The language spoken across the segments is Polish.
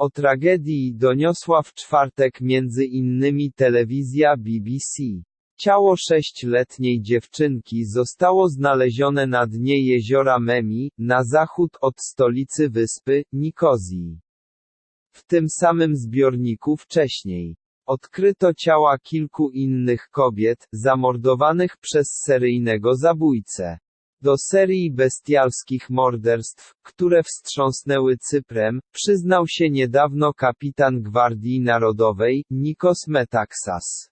O tragedii doniosła w czwartek między innymi telewizja BBC. Ciało sześcioletniej dziewczynki zostało znalezione na dnie jeziora Memi, na zachód od stolicy wyspy, Nikozji. W tym samym zbiorniku wcześniej odkryto ciała kilku innych kobiet, zamordowanych przez seryjnego zabójcę. Do serii bestialskich morderstw, które wstrząsnęły Cyprem, przyznał się niedawno kapitan Gwardii Narodowej, Nikos Metaxas.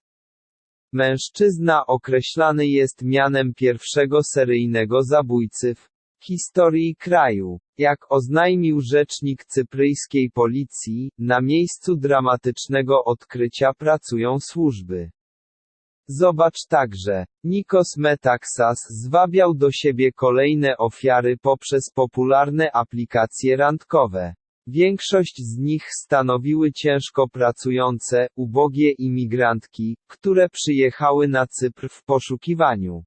Mężczyzna określany jest mianem pierwszego seryjnego zabójcy w historii kraju. Jak oznajmił rzecznik cypryjskiej policji, na miejscu dramatycznego odkrycia pracują służby. Zobacz także. Nikos Metaxas zwabiał do siebie kolejne ofiary poprzez popularne aplikacje randkowe. Większość z nich stanowiły ciężko pracujące, ubogie imigrantki, które przyjechały na Cypr w poszukiwaniu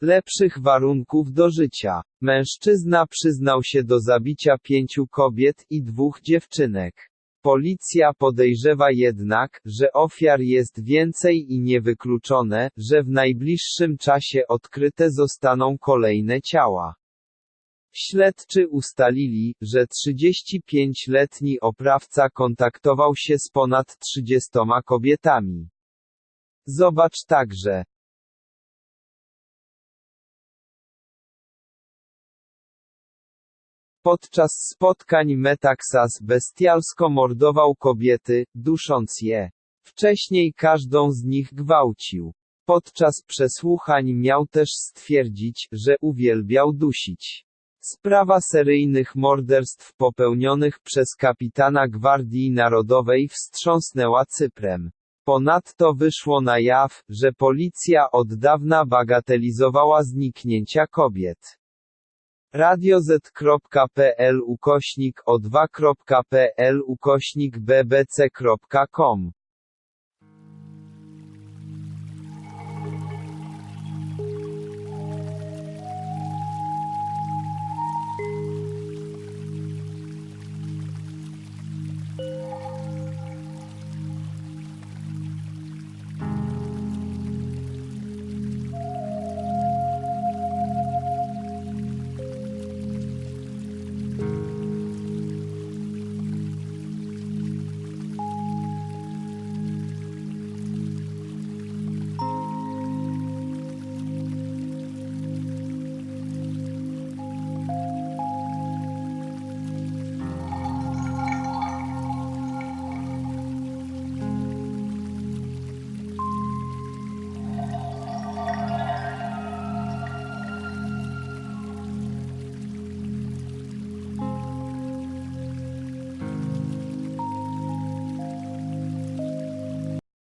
lepszych warunków do życia. Mężczyzna przyznał się do zabicia pięciu kobiet i dwóch dziewczynek. Policja podejrzewa jednak, że ofiar jest więcej i niewykluczone, że w najbliższym czasie odkryte zostaną kolejne ciała. Śledczy ustalili, że 35-letni oprawca kontaktował się z ponad 30 kobietami. Zobacz także. Podczas spotkań Metaxas bestialsko mordował kobiety, dusząc je. Wcześniej każdą z nich gwałcił. Podczas przesłuchań miał też stwierdzić, że uwielbiał dusić. Sprawa seryjnych morderstw popełnionych przez kapitana Gwardii Narodowej wstrząsnęła Cyprem. Ponadto wyszło na jaw, że policja od dawna bagatelizowała zniknięcia kobiet. radioz.pl ukośnik o2.pl ukośnik bbc.com